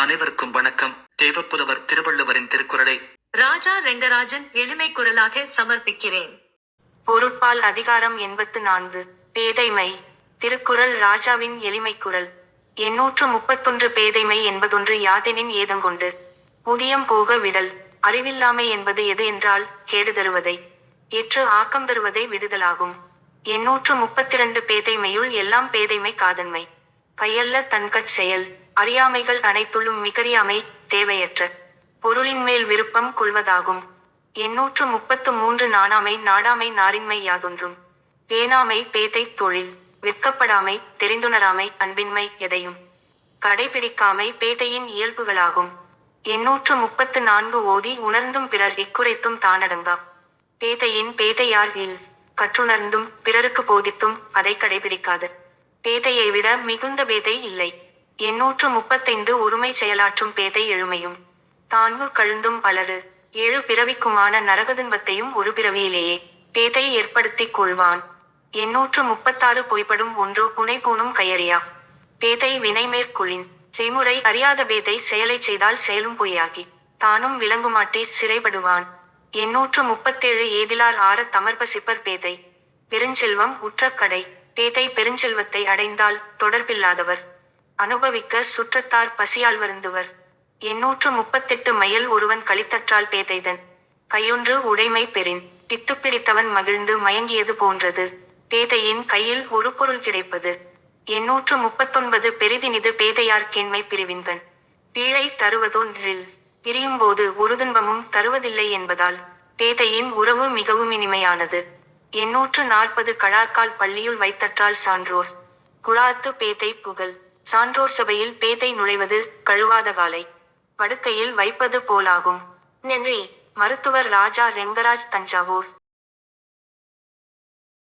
அனைவருக்கும் வணக்கம். தேவப்புலவர் திருவள்ளுவரின் திருக்குறளை ராஜா ரெங்கராஜன் எளிமை குரலாக சமர்ப்பிக்கிறேன். பொருட்பால் அதிகாரம் எண்பத்து நான்கு பேதைமை. திருக்குறள் ராஜாவின் எளிமை குரல். எண்ணூற்று முப்பத்தொன்று பேதைமை என்பதொன்று யாதெனின் ஏதங்கொண்டு. புதியம் போக விடல். அறிவில்லாமை என்பது எது என்றால் கேடு தருவதை. ஏற்று ஆக்கம் தருவதை விடுதலாகும். எண்ணூற்று முப்பத்திரண்டு பேதைமையுள் எல்லாம் பேதைமை காதன்மை. கையல்ல தன்கட் செயல். அறியாமைகள் அனைத்துள்ளும் மிகறியாமை தேவையற்ற. பொருளின் மேல் விருப்பம் கொள்வதாகும். எண்ணூற்று முப்பத்து மூன்று நாணாமை நாடாமை நாரின்மை யாதொன்றும். பேணாமை பேதை தொழில் விற்கப்படாமை தெரிந்துணராமை அன்பின்மை எதையும். கடைபிடிக்காமை பேதையின் இயல்புகளாகும். எண்ணூற்று முப்பத்து நான்கு ஓதி உணர்ந்தும் பிறர் இக்குறைத்தும் தானடங்கா. பேதையின் பேதையார் இல் கற்றுணர்ந்தும் பிறருக்கு போதித்தும் அதை கடைபிடிக்காது. பேதையை விட மிகுந்த பேதை இல்லை. எண்ணூற்று முப்பத்தைந்து ஒருமை செயலாற்றும் பேதை எழுமையும். தான்வு கழுந்தும் பலரு ஏழு பிறவிக்குமான நரகதுன்பத்தையும் ஒரு பிறவியிலேயே பேதை ஏற்படுத்திக் கொள்வான். எண்ணூற்று முப்பத்தாறு பொய்ப்படும் ஒன்று புனை பூணும் கையறியா. பேதை வினைமேற்குழின் செய்முறை அறியாத பேதை செயலை செய்தால் செயலும் பொய்யாகி. தானும் விளங்குமாட்டே சிறைபடுவான் எண்ணூற்று முப்பத்தேழு ஏதிலார் ஆற தமர்பசிப்பர் பேதை. பெருஞ்செல்வம் உற்றக்கடை. பேதை பெருஞ்செல்வத்தை அடைந்தால் தொடர்பில்லாதவர். அனுபவிக்க சுற்றத்தார் பசியால் வருந்துவர். எண்ணூற்று முப்பத்தெட்டு மைல் ஒருவன் கழித்தற்றால் பேதைதன். கையொன்று உடைமை பெறின். பித்து பிடித்தவன் மகிழ்ந்து மயங்கியது போன்றது. பேதையின் கையில் ஒரு பொருள் கிடைப்பது. எண்ணூற்று முப்பத்தொன்பது பெரிதினிது பேதையார் கேண்மை பிரிவின்கண். பீழை தருவதொன்றில் பிரியும்போது ஒரு துன்பமும் தருவதில்லை என்பதால் பேதையின் உறவு மிகவும் இனிமையானது. எண்ணூற்று நாற்பது கழாக்கால் பள்ளியுள் வைத்தற்றால் சான்றோர். குழாத்து பேதை புகழ். சான்றோர் சபையில் பேதை நுழைவது கழுவாத காலை. படுக்கையில் வைப்பது போலாகும். நன்றி. மருத்துவர் ராஜா ரெங்கராஜ் தஞ்சாவூர்.